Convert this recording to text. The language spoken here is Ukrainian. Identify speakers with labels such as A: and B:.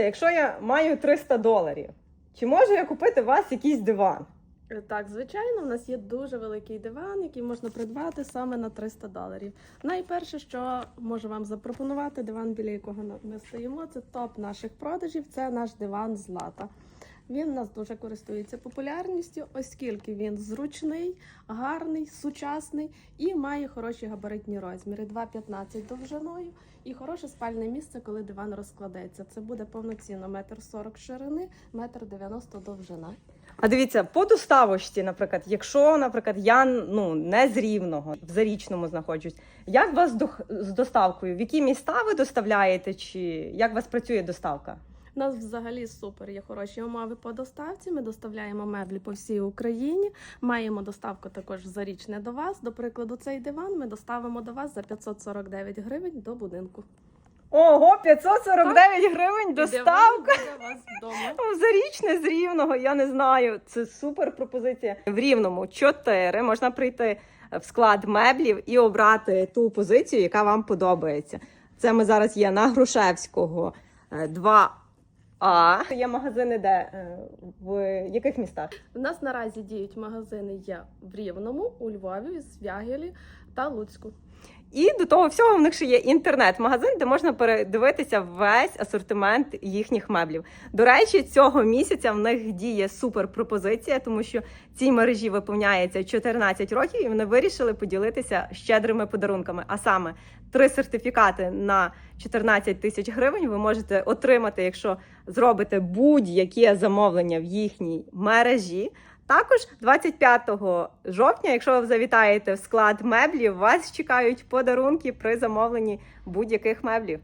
A: Якщо я маю 300 доларів, чи можу я купити у вас якийсь диван?
B: Е, Так, звичайно, у нас є дуже великий диван, який можна придбати саме на 300 доларів. Найперше, що можу вам запропонувати, диван, біля якого ми стоїмо, це топ наших продажів. Це наш диван з лата. Він у нас дуже користується популярністю, оскільки він зручний, гарний, сучасний і має хороші габаритні розміри. 2,15 довжиною і хороше спальне місце, коли диван розкладеться. Це буде повноцінно метр 40 ширини, метр 90 довжина.
A: А дивіться, по доставочці, наприклад, якщо, наприклад, я ну не з рівного, в зарічному знаходжусь, як вас з доставкою? В які міста ви доставляєте, чи як у вас працює доставка?
B: У Нас взагалі супер є хороші умови по доставці. Ми доставляємо меблі по всій Україні. Маємо доставку також зарічне до вас. До прикладу, цей диван ми доставимо до вас за 549 гривень до будинку.
A: Ого, 549 так?
B: гривень
A: доставка за річне з рівного. Я не знаю. Це супер пропозиція. В рівному 4 можна прийти в склад меблів і обрати ту позицію, яка вам подобається. Це ми зараз є на Грушевського е, 2 а є магазини, де е, в яких містах
B: У нас наразі діють магазини є в Рівному, у Львові, Свягелі та Луцьку.
A: І до того всього в них ще є інтернет-магазин, де можна передивитися весь асортимент їхніх меблів. До речі, цього місяця в них діє супер пропозиція, тому що цій мережі виповняється 14 років, і вони вирішили поділитися щедрими подарунками. А саме три сертифікати на 14 тисяч гривень ви можете отримати, якщо зробите будь-яке замовлення в їхній мережі. Також 25 жовтня, якщо ви завітаєте в склад меблів, вас чекають подарунки при замовленні будь-яких меблів.